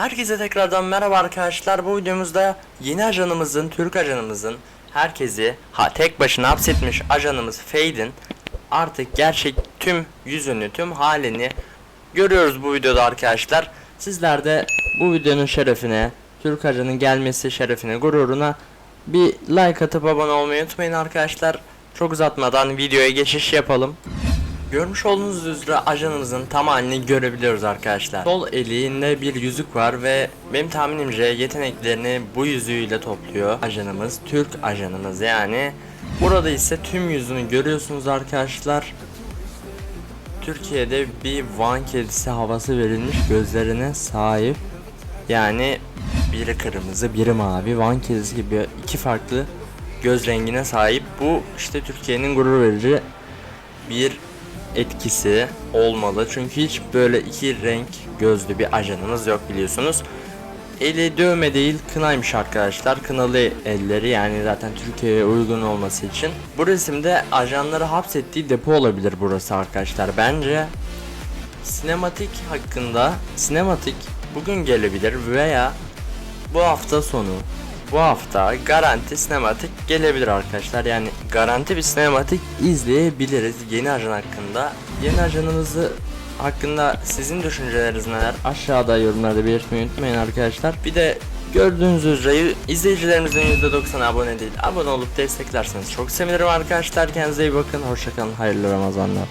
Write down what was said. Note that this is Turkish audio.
Herkese tekrardan merhaba arkadaşlar. Bu videomuzda yeni ajanımızın, Türk ajanımızın herkesi ha tek başına hapsetmiş ajanımız Fade'in artık gerçek tüm yüzünü, tüm halini görüyoruz bu videoda arkadaşlar. Sizler de bu videonun şerefine, Türk ajanın gelmesi şerefine, gururuna bir like atıp abone olmayı unutmayın arkadaşlar. Çok uzatmadan videoya geçiş yapalım. Görmüş olduğunuz üzere ajanımızın tam halini görebiliyoruz arkadaşlar. Sol elinde bir yüzük var ve benim tahminimce yeteneklerini bu yüzüğüyle topluyor ajanımız. Türk ajanımız yani. Burada ise tüm yüzünü görüyorsunuz arkadaşlar. Türkiye'de bir Van kedisi havası verilmiş gözlerine sahip. Yani biri kırmızı biri mavi Van kedisi gibi iki farklı göz rengine sahip. Bu işte Türkiye'nin gurur verici bir etkisi olmalı. Çünkü hiç böyle iki renk gözlü bir ajanımız yok biliyorsunuz. Eli dövme değil kınaymış arkadaşlar. Kınalı elleri yani zaten Türkiye'ye uygun olması için. Bu resimde ajanları hapsettiği depo olabilir burası arkadaşlar. Bence sinematik hakkında sinematik bugün gelebilir veya bu hafta sonu bu hafta garanti sinematik gelebilir arkadaşlar. Yani garanti bir sinematik izleyebiliriz yeni ajan hakkında. Yeni ajanımızı hakkında sizin düşünceleriniz neler? Aşağıda yorumlarda belirtmeyi unutmayın arkadaşlar. Bir de gördüğünüz üzere izleyicilerimizin %90 abone değil. Abone olup desteklerseniz çok sevinirim arkadaşlar. Kendinize iyi bakın. Hoşçakalın. Hayırlı Ramazanlar.